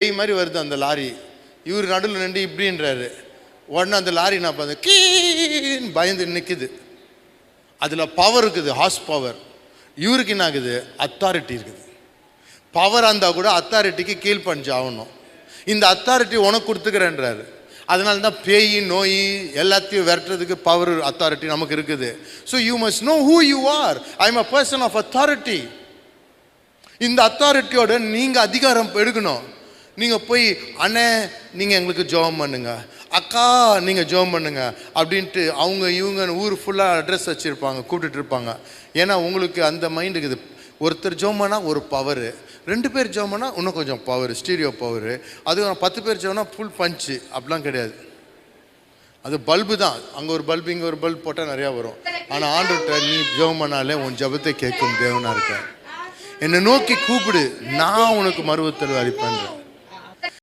பேய் மாதிரி வருது அந்த லாரி. இவர் நடுவில் நின்று இப்படின்றாரு. உடனே அந்த லாரி நான் பார்த்து கீன்னு பயந்து நிற்குது அதில் பவர் இருக்குது ஹார்ஸ் பவர் இவருக்கு என்ன ஆகுது? அத்தாரிட்டி இருக்குது. பவர் இருந்தால் கூட அத்தாரிட்டிக்கு பஞ்சு ஆகணும். இந்த அத்தாரிட்டி உனக்கு கொடுத்துக்கிறேன்றாரு. அதனால தான் பேய் நோய் எல்லாத்தையும் விரட்டுறதுக்கு பவர் அத்தாரிட்டி நமக்கு இருக்குது. So you must know who you are I am a person of authority இந்த அத்தாரிட்டியோட நீங்கள் அதிகாரம் எடுக்கணும். நீங்கள் போய் அண்ணே நீங்கள் எங்களுக்கு ஜெபம் பண்ணுங்க. அக்கா நீங்கள் ஜெபம் பண்ணுங்க. அப்படின்ட்டு அவங்க இவங்க ஊர் ஃபுல்லாக அட்ரஸ் வச்சுருப்பாங்க கூப்பிட்டுட்டு இருப்பாங்க. ஏன்னா உங்களுக்கு அந்த மைண்டுக்கு இது ஒருத்தர் ஜோமனா ஒரு பவரு ரெண்டு பேர் ஜோமனா இன்னும் கொஞ்சம் பவர் ஸ்டீரியோ பவரு அது பத்து பேர் ஜோம்னா ஃபுல் பஞ்சு அப்படிலாம் கிடையாது. அது பல்பு தான். அங்கே ஒரு பல்பு இங்கே ஒரு பல்ப் போட்டால் நிறையா வரும். ஆனால் ஆண்டுகிட்ட நீ ஜெபம் பண்ணாலே உன் ஜெபத்தை கேட்கும் தேவனாக இருக்க. என்னை நோக்கி கூப்பிடு. நான் உனக்கு மருவத்தல் அளிப்பேன்றேன்